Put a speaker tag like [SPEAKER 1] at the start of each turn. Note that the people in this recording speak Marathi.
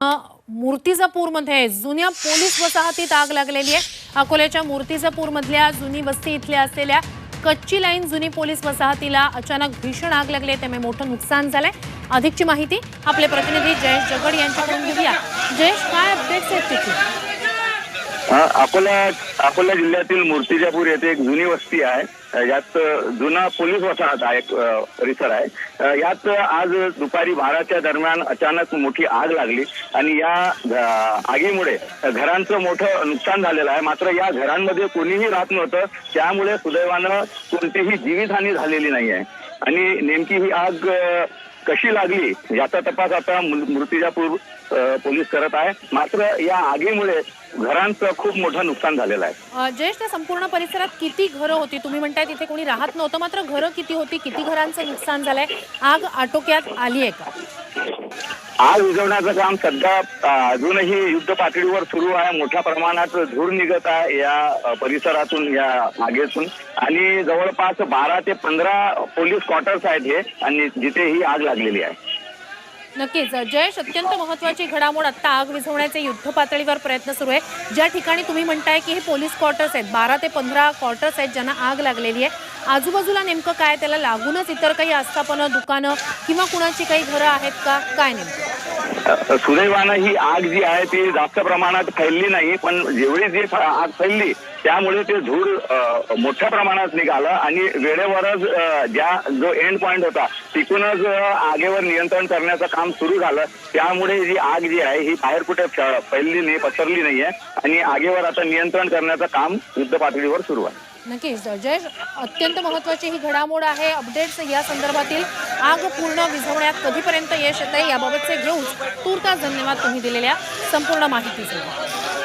[SPEAKER 1] मूर्तिजापूरमध्ये जुन्या पोलीस वसाहतीत आग लागलेली आहे. अकोल्याच्या मूर्तिजापूरमधल्या जुनी वस्ती इथल्या असलेल्या कच्ची लाईन जुनी पोलीस वसाहतीला अचानक भीषण आग लागली आहे. त्यामुळे मोठं नुकसान झालंय. अधिकची माहिती आपले प्रतिनिधी जयेश जगड यांच्याकडून घेऊया. जयेश काय अपडेट्स आहेत तिथे?
[SPEAKER 2] अकोला अकोला जिल्ह्यातील मूर्तिजापूर येथे एक जुनी वस्ती आहे. यात जुना पोलीस वसाहत आहे एक, परिसर आहे. यात आज दुपारी बाराच्या दरम्यान अचानक मोठी आग लागली आणि या आगीमुळे घरांचं मोठं नुकसान झालेलं आहे. मात्र या घरांमध्ये कोणीही राहत नव्हतं. त्यामुळे सुदैवानं कोणतीही जीवितहानी झालेली नाही आहे आणि नेमकी ही आग कशी लागली याचा तपास आता मूर्तिजापूर पोलीस करत आहे. मात्र या आगीमुळे घरांचं खूप मोठं नुकसान झालेलं आहे.
[SPEAKER 1] ज्येष्ठ संपूर्ण परिसरात किती घरं होती? तुम्ही म्हणताय तिथे कोणी राहत नव्हतं मात्र घरं किती होती? किती घरांचं नुकसान झालंय? आग आटोक्यात आली आहे का?
[SPEAKER 2] आग विझवण्याचं काम सध्या अजूनही युद्ध पातळीवर सुरू आहे. मोठ्या प्रमाणात धूर निघत आहे या परिसरातून या आगेतून आणि जवळपास बारा ते पंधरा पोलीस क्वार्टर्स आहेत हे आणि जिथे ही आग लागलेली आहे.
[SPEAKER 1] नक्कीच. जयेश अत्यंत महत्वाची घडामोड आता आग विझवण्याचे युद्ध पातळीवर प्रयत्न सुरू आहे. ज्या ठिकाणी तुम्ही म्हणताय की हे पोलीस क्वार्टर्स आहेत बारा ते पंधरा क्वार्टर्स आहेत ज्यांना आग लागलेली आहे. आजूबाजूला नेमकं काय त्याला लागूनच इतर काही आस्थापनं दुकानं किंवा कुणाची काही घरं आहेत का? काय नेमकं?
[SPEAKER 2] सुदैवानं ही आग जी आहे ती जास्त प्रमाणात फैलली नाही पण जेवढी जी आग फैलली त्यामुळे ते धूर मोठ्या प्रमाणात निघालं आणि वेळेवरच ज्या जो एंड पॉइंट होता तिकूनच आगेवर नियंत्रण करण्याचं काम सुरू झालं. त्यामुळे जी आग जी आहे ही बाहेर कुठे फैलली नाही पसरली नाहीये आणि आगेवर आता नियंत्रण करण्याचं काम युद्ध पातळीवर सुरू आहे.
[SPEAKER 1] नक्कीच. जयेश अत्यंत महत्वाची ही घडामोड आहे. अपडेट्स या संदर्भातील आग पूर्ण विझवण्यात कधीपर्यंत यश येत आहे याबाबतचे घेऊन तूर्तास धन्यवाद तुम्ही दिलेल्या संपूर्ण माहितीसाठी.